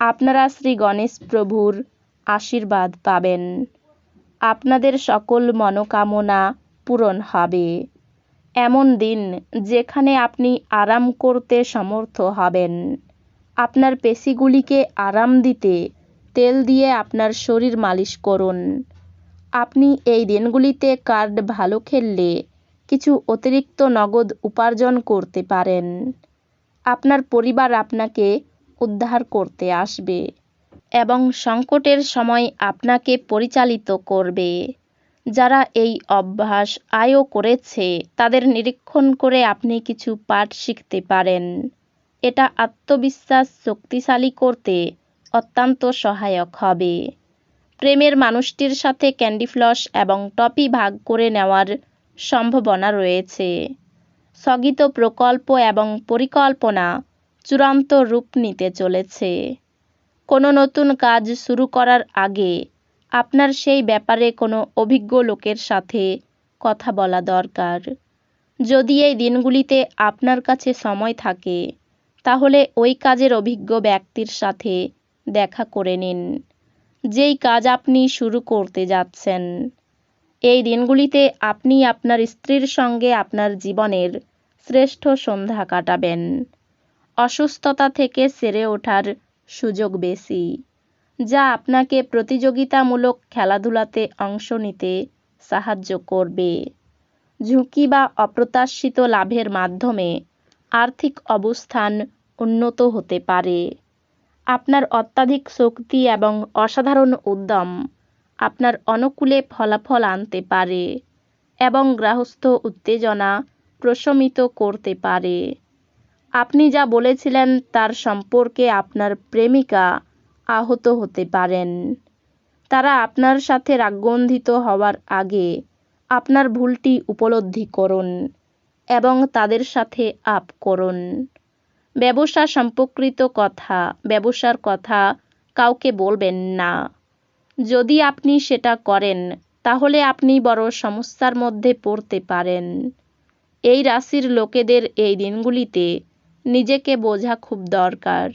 আপনারা শ্রী গণেশ প্রভুর আশীর্বাদ পাবেন। আপনাদের সকল মনোকামনা পূরণ হবে। এমন দিন যেখানে আপনি আরাম করতে সমর্থ হবেন। আপনার পেশিগুলিকে আরাম দিতে তেল দিয়ে আপনার শরীর মালিশ করুন। আপনি এই দিনগুলিতে কার্ড ভালো খেললে কিছু অতিরিক্ত নগদ উপার্জন করতে পারেন। আপনার পরিবার আপনাকে উদ্ধার করতে আসবে এবং সংকটের সময় আপনাকে পরিচালিত করবে। যারা এই অভ্যাস আয়ও করেছে, তাদের নিরীক্ষণ করে আপনি কিছু পাঠ শিখতে পারেন। এটা আত্মবিশ্বাস শক্তিশালী করতে অত্যন্ত সহায়ক হবে। প্রেমের মানুষটির সাথে ক্যান্ডি ফ্লস এবং টপি ভাগ করে নেওয়ার সম্ভাবনা রয়েছে। স্থগিত প্রকল্প এবং পরিকল্পনা চূড়ান্ত রূপ নিতে চলেছে। কোনো নতুন কাজ শুরু করার আগে আপনার সেই ব্যাপারে কোনো অভিজ্ঞ লোকের সাথে কথা বলা দরকার। যদি এই দিনগুলিতে আপনার কাছে সময় থাকে, তাহলে ওই কাজের অভিজ্ঞ ব্যক্তির সাথে দেখা করে নিন। যেই কাজ আপনি শুরু করতে যাচ্ছেন, এই দিনগুলিতে আপনি আপনার স্ত্রীর সঙ্গে আপনার জীবনের শ্রেষ্ঠ সন্ধ্যা কাটাবেন। অসুস্থতা থেকে সেরে ওঠার সুযোগ বেশি, যা আপনাকে প্রতিযোগিতামূলক খেলাধুলাতে অংশ নিতে সাহায্য করবে। ঝুঁকি বা অপ্রত্যাশিত লাভের মাধ্যমে আর্থিক অবস্থান উন্নত হতে পারে। আপনার অত্যাধিক শক্তি এবং অসাধারণ উদ্যম আপনার অনুকূলে ফলাফল আনতে পারে এবং গ্রাহস্থ উত্তেজনা প্রশমিত করতে পারে। আপনি যা বলেছিলেন তার সম্পর্কে আপনার প্রেমিকা আহত হতে পারেন। তারা আপনার সাথে রাগগন্ধিত হওয়ার আগে আপনার ভুলটি উপলব্ধি করুন এবং তাদের সাথে আপ করুন। ব্যবসা সম্পর্কিত কথা, ব্যবসার কথা কাউকে বলবেন না। যদি আপনি সেটা করেন, তাহলে আপনি বড় সমস্যার মধ্যে পড়তে পারেন। এই রাশির লোকেদের এই দিনগুলিতে নিজেকে বোঝা খুব দরকার।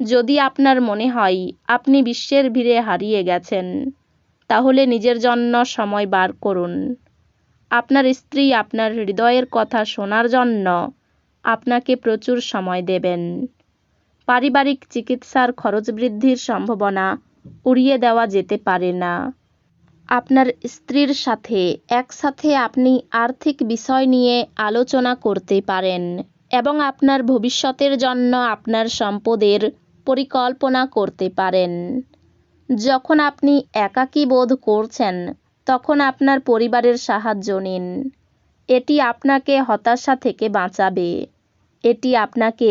যদি আপনার মনে হয় আপনি বিশ্বের ভিড়ে হারিয়ে গেছেন, তাহলে নিজের জন্য সময় বার করুন। আপনার স্ত্রী আপনার হৃদয়ের কথা শোনার জন্য আপনাকে প্রচুর সময় দেবেন। পারিবারিক চিকিৎসার খরচ বৃদ্ধির সম্ভাবনা উড়িয়ে দেওয়া যেতে পারে না। আপনার স্ত্রীর সাথে একসাথে আপনি আর্থিক বিষয় নিয়ে আলোচনা করতে পারেন। এবং আপনার ভবিষ্যতের জন্য আপনার সম্পদের পরিকল্পনা করতে পারেন। যখন আপনি একাকী বোধ করছেন, তখন আপনার পরিবারের সাহায্য নিন। এটি আপনাকে হতাশা থেকে বাঁচাবে। এটি আপনাকে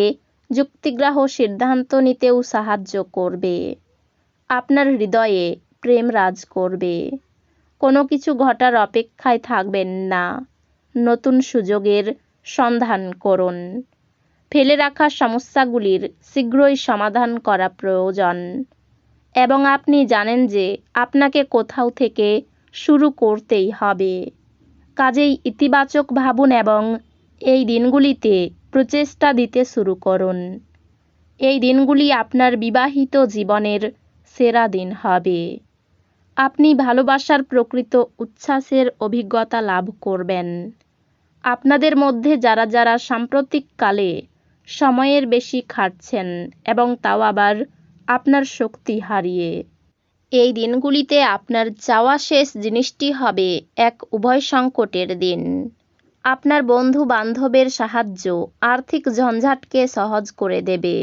যুক্তিগ্রাহ সিদ্ধান্ত নিতেও সাহায্য করবে। আপনার হৃদয়ে প্রেম রাজ করবে। কোনো কিছু ঘটার অপেক্ষায় থাকবেন না। নতুন সুযোগের সন্ধান করুন। ফেলে রাখা সমস্যাগুলির শীঘ্রই সমাধান করা প্রয়োজন। এবং আপনি জানেন যে আপনাকে কোথাও থেকে শুরু করতেই হবে। কাজেই ইতিবাচক ভাবুন এবং এই দিনগুলিতে প্রচেষ্টা দিতে শুরু করুন। এই দিনগুলি আপনার বিবাহিত জীবনের সেরা দিন হবে। আপনি ভালোবাসার প্রকৃত উচ্ছ্বাসের অভিজ্ঞতা লাভ করবেন। আপনাদের মধ্যে যারা যারা সাম্প্রতিককালে সময়ের বেশি খাটছেন এবং তাও আবার আপনার শক্তি হারিয়ে। এই দিনগুলিতে আপনার চাওয়া শেষ জিনিসটি হবে এক উভয় সংকটের দিন। আপনার বন্ধু বান্ধবের সাহায্য আর্থিক ঝঞ্ঝাটকে সহজ করে দেবে।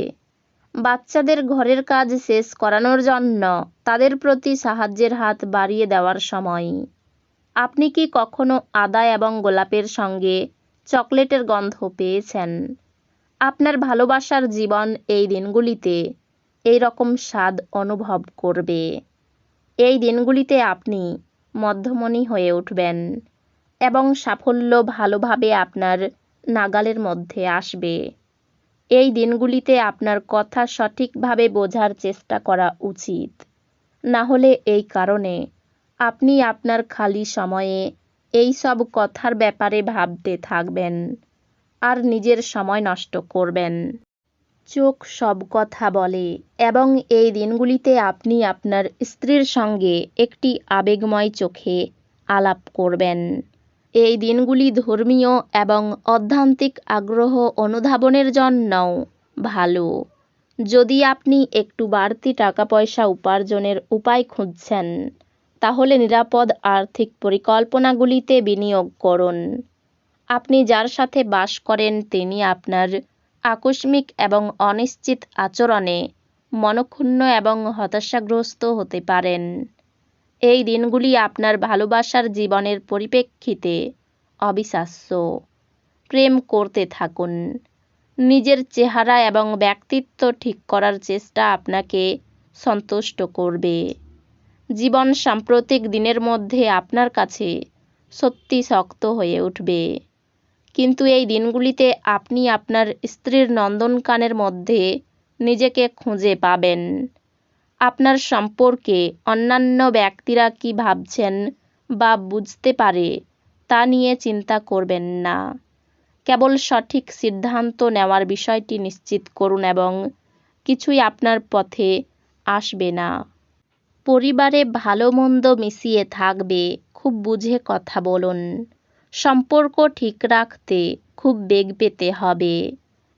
বাচ্চাদের ঘরের কাজ শেষ করানোর জন্য তাদের প্রতি সাহায্যের হাত বাড়িয়ে দেওয়ার সময় আপনি কি কখনো আদা এবং গোলাপের সঙ্গে চকলেটের গন্ধ পেয়েছেন? আপনার ভালোবাসার জীবন এই দিনগুলিতে এই রকম স্বাদ অনুভব করবে। এই দিনগুলিতে আপনি মধ্যমণি হয়ে উঠবেন এবং সাফল্য ভালোভাবে আপনার নাগালের মধ্যে আসবে। এই দিনগুলিতে আপনার কথা সঠিকভাবে বোঝার চেষ্টা করা উচিত। না হলে এই কারণে আপনি আপনার খালি সময়ে এই সব কথার ব্যাপারে ভাবতে থাকবেন আর নিজের সময় নষ্ট করবেন। চোখ সব কথা বলে এবং এই দিনগুলিতে আপনি আপনার স্ত্রীর সঙ্গে একটি আবেগময় চোখে আলাপ করবেন। এই দিনগুলি ধর্মীয় এবং অধ্যান্তিক আগ্রহ অনুধাবনের জন্যও ভালো। যদি আপনি একটু বাড়তি টাকা পয়সা উপার্জনের উপায় খুঁজছেন তাহলে নিরাপদ আর্থিক পরিকল্পনাগুলিতে বিনিয়োগ করুন। আপনি যার সাথে বাস করেন তিনি আপনার আকস্মিক এবং অনিশ্চিত আচরণে মনক্ষুণ্ণ এবং হতাশাগ্রস্ত হতে পারেন। এই দিনগুলি আপনার ভালোবাসার জীবনের পরিপ্রেক্ষিতে অবিশ্বাস্য। প্রেম করতে থাকুন। নিজের চেহারা এবং ব্যক্তিত্ব ঠিক করার চেষ্টা আপনাকে সন্তুষ্ট করবে। জীবন সাম্প্রতিক দিনের মধ্যে আপনার কাছে সত্যি শক্ত হয়ে উঠবে। কিন্তু এই দিনগুলিতে আপনি আপনার স্ত্রীর নন্দনকানের মধ্যে নিজেকে খুঁজে পাবেন। আপনার সম্পর্কে অন্যান্য ব্যক্তিরা কি ভাবছেন বা বুঝতে পারে, তা নিয়ে চিন্তা করবেন না। কেবল সঠিক সিদ্ধান্ত নেওয়ার বিষয়টি নিশ্চিত করুন এবং কিছুই আপনার পথে আসবে না। পরিবারে ভালো মন্দ মিশিয়ে থাকবে, খুব বুঝে কথা বলুন। সম্পর্ক ঠিক রাখতে খুব বেগ পেতে হবে।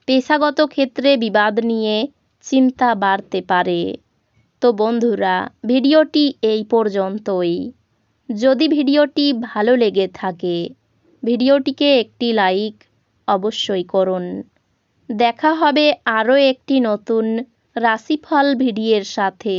পেশাগত ক্ষেত্রে বিবাদ নিয়ে চিন্তা বাড়তে পারে। তো বন্ধুরা, ভিডিওটি এই পর্যন্তই। যদি ভিডিওটি ভালো লেগে থাকে, ভিডিওটিকে একটি লাইক অবশ্যই করুন। দেখা হবে আরও একটি নতুন রাশিফল ভিডিওর সাথে।